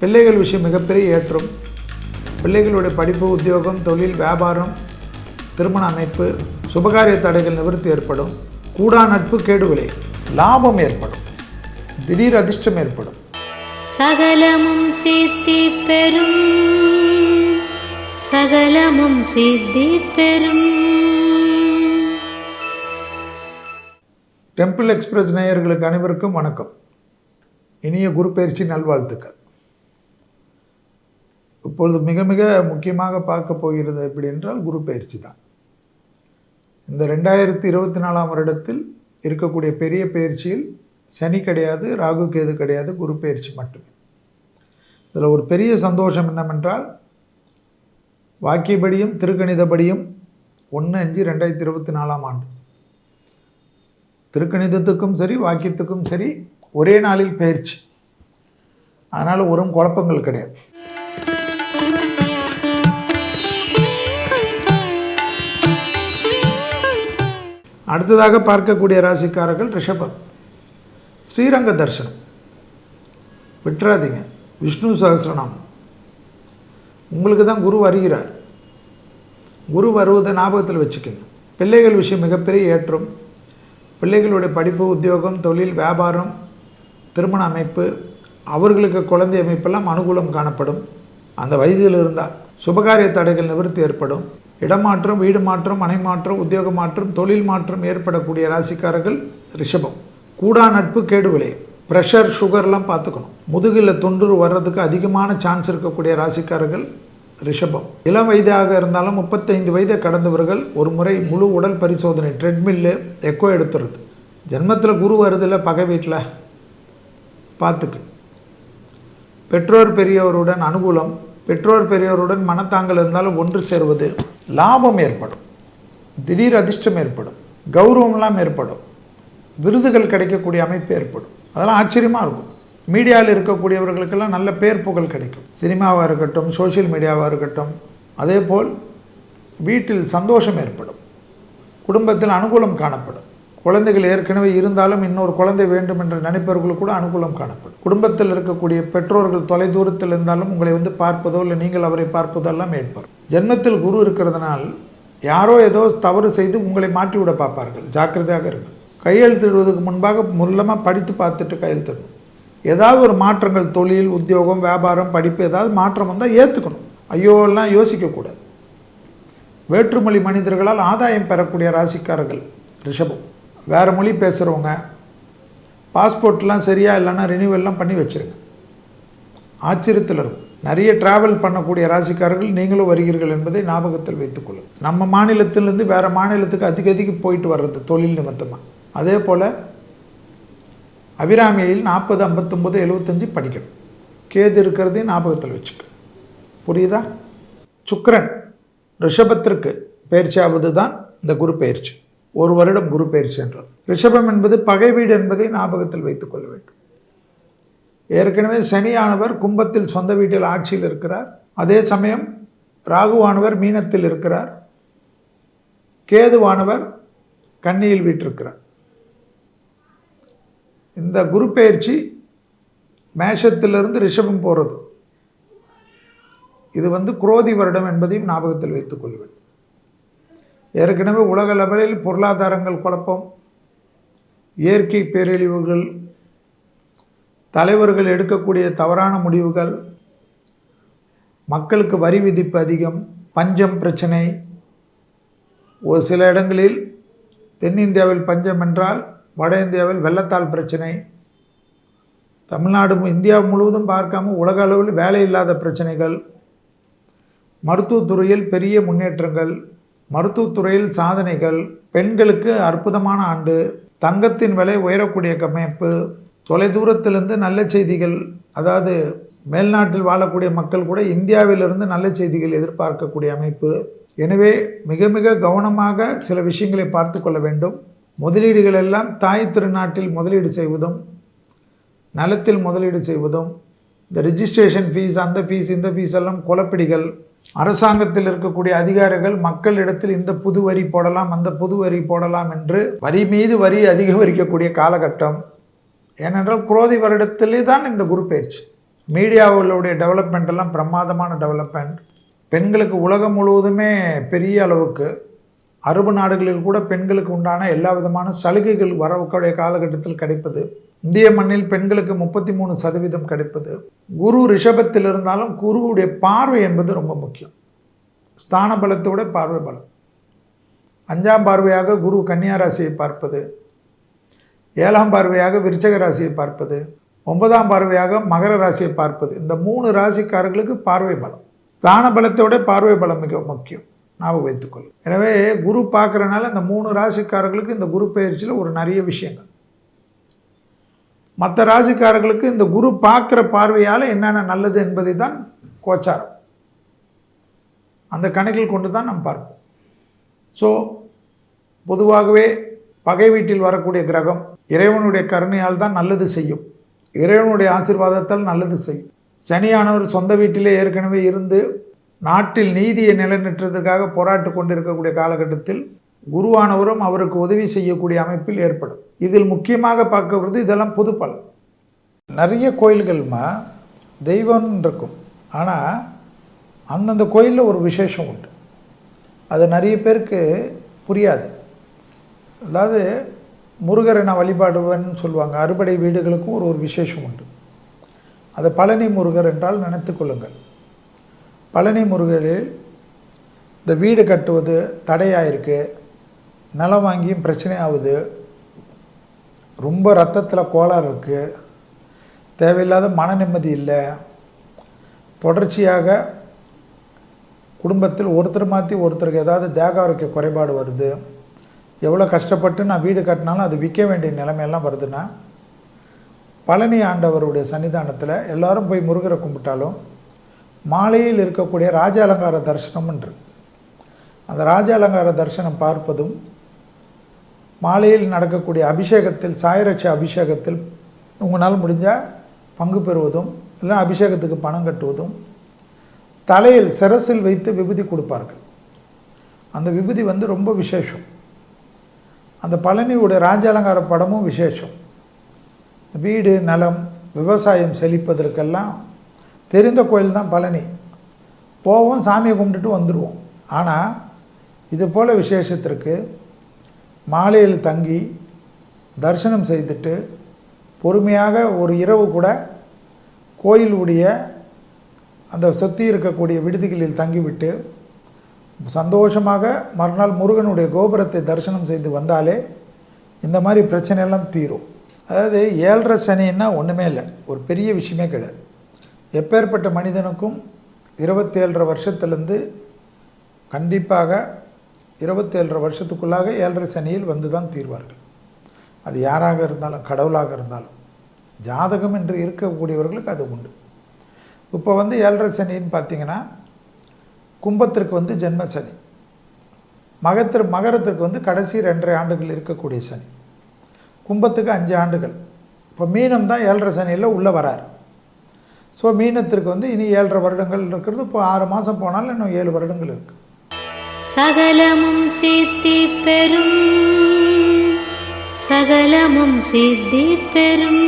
பிள்ளைகள் விஷயம் மிகப்பெரிய ஏற்றம். பிள்ளைகளுடைய படிப்பு உத்தியோகம் தொழில் வியாபாரம் திருமண அமைப்பு சுபகாரிய தடைகள் நிவர்த்தி ஏற்படும். கூடா நட்பு கேடுவிலை லாபம் ஏற்படும். திடீர் அதிர்ஷ்டம் ஏற்படும். சகலமும் சித்தி பெறும். சகலமும் சித்தி பெறும். டெம்பிள் எக்ஸ்பிரஸ் நேயர்களுக்கு அனைவருக்கும் வணக்கம். இனிய குரு பயிற்சி நல்வாழ்த்துக்கள். இப்பொழுது மிக மிக முக்கியமாக பார்க்க போகிறது எப்படி என்றால் குரு பயிற்சி தான். இந்த ரெண்டாயிரத்தி இருபத்தி நாலாம் வருடத்தில் இருக்கக்கூடிய பெரிய பயிற்சியில் சனி கிடையாது ராகு கேது கிடையாது குரு பயிற்சி மட்டுமே. இதில் ஒரு பெரிய சந்தோஷம் என்னவென்றால் வாக்கியபடியும் திருக்கணிதபடியும் ஒன்று அஞ்சு ரெண்டாயிரத்தி இருபத்தி நாலாம் ஆண்டு. திருக்கணிதத்துக்கும் சரி வாக்கியத்துக்கும் சரி ஒரே நாளில் பயிற்சி. அதனால் ஒரு குழப்பங்கள் கிடையாது. அடுத்ததாக பார்க்கக்கூடிய ராசிக்காரர்கள் ரிஷபம். ஸ்ரீரங்க தர்சனம். விட்டுறாதீங்க. விஷ்ணு சகசிரநாமம் உங்களுக்கு தான் குரு வருகிறார். குரு வருவதை ஞாபகத்தில் வச்சுக்கோங்க. பிள்ளைகள் விஷயம் மிகப்பெரிய ஏற்றம். பிள்ளைகளுடைய படிப்பு உத்தியோகம் தொழில் வியாபாரம் திருமண அமைப்பு அவர்களுக்கு குழந்தை அமைப்பெல்லாம் அனுகூலம் காணப்படும். அந்த வயதில் இருந்தால் சுபகாரிய தடைகள் நிவர்த்தி ஏற்படும். இடமாற்றம் வீடு மாற்றம் மனை மாற்றம் உத்தியோக மாற்றம் தொழில் மாற்றம் ஏற்படக்கூடிய ராசிக்காரர்கள் ரிஷபம். கூடா நட்பு கேடு விளையும் ப்ரெஷர் சுகர்லாம் பார்த்துக்கணும். முதுகில் தொன்று வர்றதுக்கு அதிகமான சான்ஸ் இருக்கக்கூடிய ராசிக்காரர்கள் ரிஷபம். இளம் வயதாக இருந்தாலும் முப்பத்தைந்து வயதை கடந்தவர்கள் ஒரு முறை முழு உடல் பரிசோதனை ட்ரெட்மில்லு எக்கோ எடுத்துறது. ஜென்மத்தில் குரு வருதில்ல பகை வீட்டில் பார்த்துக்கு. பெற்றோர் பெரியவருடன் அனுகூலம். பெற்றோர் பெரியவருடன் மனத்தாங்கல் இருந்தாலும் ஒன்று சேர்வது. லாபம் ஏற்படும். திடீர் அதிர்ஷ்டம் ஏற்படும். கௌரவம்லாம் ஏற்படும். விருதுகள் கிடைக்கக்கூடிய அமைப்பு ஏற்படும். அதெல்லாம் ஆச்சரியமாக இருக்கும். மீடியாவில் இருக்கக்கூடியவர்களுக்கெல்லாம் நல்ல பேர் புகழ் கிடைக்கும். சினிமாவாக இருக்கட்டும் சோஷியல் மீடியாவாக இருக்கட்டும் அதே போல் வீட்டில் சந்தோஷம் ஏற்படும். குடும்பத்தில் அனுகூலம் காணப்படும். குழந்தைகள் ஏற்கனவே இருந்தாலும் இன்னொரு குழந்தை வேண்டும் என்று நினைப்பவர்களுக்கு கூட அனுகூலம் காணப்படும். குடும்பத்தில் இருக்கக்கூடிய பெற்றோர்கள் தொலை தூரத்தில் இருந்தாலும் உங்களை வந்து பார்ப்பதோ இல்லை நீங்கள் அவரை பார்ப்பதோ எல்லாம் ஏற்படும் ஜென்மத்தில் குரு இருக்கிறதுனால் யாரோ ஏதோ தவறு செய்து உங்களை மாற்றி விட பார்ப்பார்கள். ஜாக்கிரதையாக இருக்கும் கையெழுத்திடுவதற்கு முன்பாக முள்ளமாக படித்து பார்த்துட்டு கையெழுத்திடணும். ஏதாவது ஒரு மாற்றங்கள் தொழில் உத்தியோகம் வியாபாரம் படிப்பு ஏதாவது மாற்றம் வந்தால் ஏற்றுக்கணும் ஐயோலாம் யோசிக்கக்கூடாது. வேற்றுமொழி மனிதர்களால் ஆதாயம் பெறக்கூடிய ராசிக்காரர்கள் ரிஷபம். வேறு மொழி பேசுகிறவங்க பாஸ்போர்ட்லாம் சரியா இல்லைன்னா ரினியூவல்லாம் பண்ணி வச்சுருங்க. ஆச்சரியத்தில் இருக்கும். நிறைய டிராவல் பண்ணக்கூடிய ராசிக்காரர்கள் நீங்களும் வருகிறீர்கள் என்பதை ஞாபகத்தில் வைத்துக்கொள்ளும் நம்ம மாநிலத்திலேருந்து வேறு மாநிலத்துக்கு அதிக அதிக போயிட்டு வர்றது தொழில் நிமித்தமாக அதே போல் அபிராமியில் நாற்பது ஐம்பத்தொம்பது எழுபத்தஞ்சு படிக்கணும். கேது இருக்கிறதையும் ஞாபகத்தில் வச்சுக்க புரியுதா? சுக்கரன் ரிஷபத்திற்கு பயிற்சியாவது தான் இந்த குரு பயிற்சி. ஒரு வருடம் குரு பயிற்சி என்றால் ரிஷபம் என்பது பகை வீடு என்பதை ஞாபகத்தில் வைத்துக்கொள்ள வேண்டும். ஏற்கனவே சனியானவர் கும்பத்தில் சொந்த வீட்டில் ஆட்சியில் இருக்கிறார். அதே சமயம் ராகுவானவர் மீனத்தில் இருக்கிறார். கேதுவானவர் கன்னியில் வீட்டிருக்கிறார். இந்த குரு பயிற்சி மேஷத்திலிருந்து ரிஷபம் போகிறது இது வந்து குரோதி வருடம் என்பதையும் ஞாபகத்தில் வைத்துக் கொள்வேன் ஏற்கனவே உலக லெவலில் பொருளாதாரங்கள் குழப்பம் இயற்கை பேரழிவுகள் தலைவர்கள் எடுக்கக்கூடிய தவறான முடிவுகள் மக்களுக்கு வரி விதிப்பு அதிகம் பஞ்சம் பிரச்சனை. ஒரு சில இடங்களில் தென்னிந்தியாவில் பஞ்சம் என்றால் வட இந்தியாவில் வெள்ளத்தால் பிரச்சனை. தமிழ்நாடு இந்தியா முழுவதும் பார்க்காம உலக அளவில் வேலை இல்லாத பிரச்சனைகள். மருத்துவத்துறையில் பெரிய முன்னேற்றங்கள். மருத்துவத்துறையில் சாதனைகள் பெண்களுக்கு அற்புதமான ஆண்டு தங்கத்தின் விலை உயரக்கூடிய கமைப்பு தொலைதூரத்திலிருந்து நல்ல செய்திகள் அதாவது மேல்நாட்டில் வாழக்கூடிய மக்கள் கூட இந்தியாவிலிருந்து நல்ல செய்திகள் எதிர்பார்க்கக்கூடிய அமைப்பு. எனவே மிக மிக கவனமாக சில விஷயங்களை பார்த்து கொள்ள வேண்டும். முதலீடுகள் எல்லாம் தாய் திருநாட்டில் முதலீடு செய்வதும் நலத்தில் முதலீடு செய்வதும் இந்த ரிஜிஸ்ட்ரேஷன் ஃபீஸ் அந்த ஃபீஸ் இந்த ஃபீஸ் எல்லாம் குழப்பிடிகள் அரசாங்கத்தில் இருக்கக்கூடிய அதிகாரிகள் மக்களிடத்தில் இந்த புது வரி போடலாம் அந்த புது வரி போடலாம் என்று வரி மீது வரி அதிகரிக்கக்கூடிய காலகட்டம். ஏனென்றால் குரோதி வருடத்திலே தான் இந்த குரு பயிற்சி. மீடியாவுடைய டெவலப்மெண்ட் எல்லாம் பிரமாதமான டெவலப்மெண்ட் பெண்களுக்கு உலகம் முழுவதுமே பெரிய அளவுக்கு அரபு நாடுகளில் கூட பெண்களுக்கு உண்டான எல்லா விதமான சலுகைகள் வரக்கூடிய காலகட்டத்தில் கிடைப்பது. இந்திய மண்ணில் பெண்களுக்கு முப்பத்தி மூணு சதவீதம் கிடைப்பது. குரு ரிஷபத்தில் இருந்தாலும் குருவுடைய பார்வை என்பது ரொம்ப முக்கியம். ஸ்தான பலத்தோட பார்வை பலம். அஞ்சாம் பார்வையாக குரு கன்னியா ராசியை பார்ப்பது. ஏழாம் பார்வையாக விருச்சக ராசியை பார்ப்பது. ஒன்பதாம் பார்வையாக மகர ராசியை பார்ப்பது. இந்த மூணு ராசிக்காரர்களுக்கு பார்வை பலம். ஸ்தான பலத்தோட பார்வை பலம் மிக முக்கியம். ஞாபகம் வைத்துக்கொள்ளும். எனவே குரு பார்க்குறனால இந்த மூணு ராசிக்காரர்களுக்கு இந்த குரு பயிற்சியில் ஒரு நிறைய விஷயங்கள். மற்ற ராசிக்காரர்களுக்கு இந்த குரு பார்க்குற பார்வையால் என்னென்ன நல்லது என்பதை தான் கோச்சாரம். அந்த கணக்கில் கொண்டு தான் நாம் பார்ப்போம். ஸோ பொதுவாகவே பகை வீட்டில் வரக்கூடிய கிரகம் இறைவனுடைய கருணையால் தான் நல்லது செய்யும். இறைவனுடைய ஆசீர்வாதத்தால் நல்லது செய்யும். சனியானவர் சொந்த வீட்டிலே ஏற்கனவே இருந்து நாட்டில் நீதியை நிலைநிற்றதுக்காக போராட்டு கொண்டிருக்கக்கூடிய காலகட்டத்தில் குருவானவரும் அவருக்கு உதவி செய்யக்கூடிய அமைப்பில் ஏற்படும். இதில் முக்கியமாக பார்க்கறது இதெல்லாம் பொது பலன் நிறைய கோயில்கள்மா தெய்வம் இருக்கும். ஆனால் அந்தந்த கோயிலில் ஒரு விசேஷம் உண்டு. அது நிறைய பேருக்கு புரியாது. அதாவது முருகரை நான் வழிபாடுவேன்னு சொல்லுவாங்க. அறுபடை வீடுகளுக்கும் ஒரு ஒரு விசேஷம் உண்டு. அது பழனி முருகர் என்றால் நினைத்து கொள்ளுங்கள். பழனி முருகரில் இந்த வீடு கட்டுவது தடையாக இருக்குது நிலம் வாங்கியும் பிரச்சனை ஆகுது ரொம்ப ரத்தத்தில் கோளாறு இருக்குது தேவையில்லாத மன நிம்மதி இல்லை. தொடர்ச்சியாக குடும்பத்தில் ஒருத்தர் மாற்றி ஒருத்தருக்கு ஏதாவது தேக ஆரோக்கிய குறைபாடு வருது. எவ்வளோ கஷ்டப்பட்டு நான் வீடு கட்டினாலும் அது விற்க வேண்டிய நிலைமையெல்லாம் வருதுன்னா பழனி ஆண்டவருடைய சன்னிதானத்தில் எல்லாரும் போய் முருகரை கும்பிட்டாலும் மாலையில் இருக்கக்கூடிய ராஜ அலங்கார தரிசனம்ன்று அந்த ராஜ அலங்கார தரிசனம் பார்ப்பதும் மாலையில் நடக்கக்கூடிய அபிஷேகத்தில் சாயரட்ச அபிஷேகத்தில் உங்களால் முடிஞ்சால் பங்கு பெறுவதும் இல்லை அபிஷேகத்துக்கு பணம் கட்டுவதும் தலையில் சிரசில் வைத்து விபூதி கொடுப்பார்கள். அந்த விபூதி வந்து ரொம்ப விசேஷம். அந்த பழனியுடைய ராஜ அலங்கார படமும் விசேஷம். வீடு நலம் விவசாயம் செழிப்பதற்கெல்லாம் தெரிந்த கோயில் தான் பழனி. போவோம் சாமியை கும்பிட்டுட்டு வந்துடுவோம் ஆனால் இது போல் விசேஷத்திற்கு மாலையில் தங்கி தரிசனம் செய்துட்டு பொறுமையாக ஒரு இரவு கூட கோயிலுடைய அந்த சுற்றி இருக்கக்கூடிய விடுதிகளில் தங்கிவிட்டு சந்தோஷமாக மறுநாள் முருகனுடைய கோபுரத்தை தரிசனம் செய்து வந்தாலே இந்த மாதிரி பிரச்சனையெல்லாம் தீரும். அதாவது ஏழரை சனின்னா ஒன்றுமே இல்லை. ஒரு பெரிய விஷயமே கிடையாது. எப்பேற்பட்ட மனிதனுக்கும் இருபத்தேழரை வருஷத்துலேருந்து கண்டிப்பாக இருபத்தேழரை வருஷத்துக்குள்ளாக ஏழரை சனியில் வந்து தான் தீர்வார்கள். அது யாராக இருந்தாலும் கடவுளாக இருந்தாலும் ஜாதகம் என்று இருக்கக்கூடியவர்களுக்கு அது உண்டு. இப்போ வந்து ஏழரை சனின்னு பார்த்தீங்கன்னா கும்பத்திற்கு வந்து ஜென்ம சனி. மகத்திற்கு மகரத்திற்கு வந்து கடைசி ரெண்டரை ஆண்டுகள் இருக்கக்கூடிய சனி. கும்பத்துக்கு அஞ்சு ஆண்டுகள். இப்போ மீனம் தான் ஏழரை சனியில் உள்ளே வரார். ஸோ மீனத்திற்கு வந்து இனி ஏழரை வருடங்கள் இருக்கிறது. இப்போ ஆறு மாதம் போனாலும் இன்னும் ஏழு வருடங்கள் இருக்குது சகலமும் சித்தி பெறும். சகலமும் சித்தி பெறும்.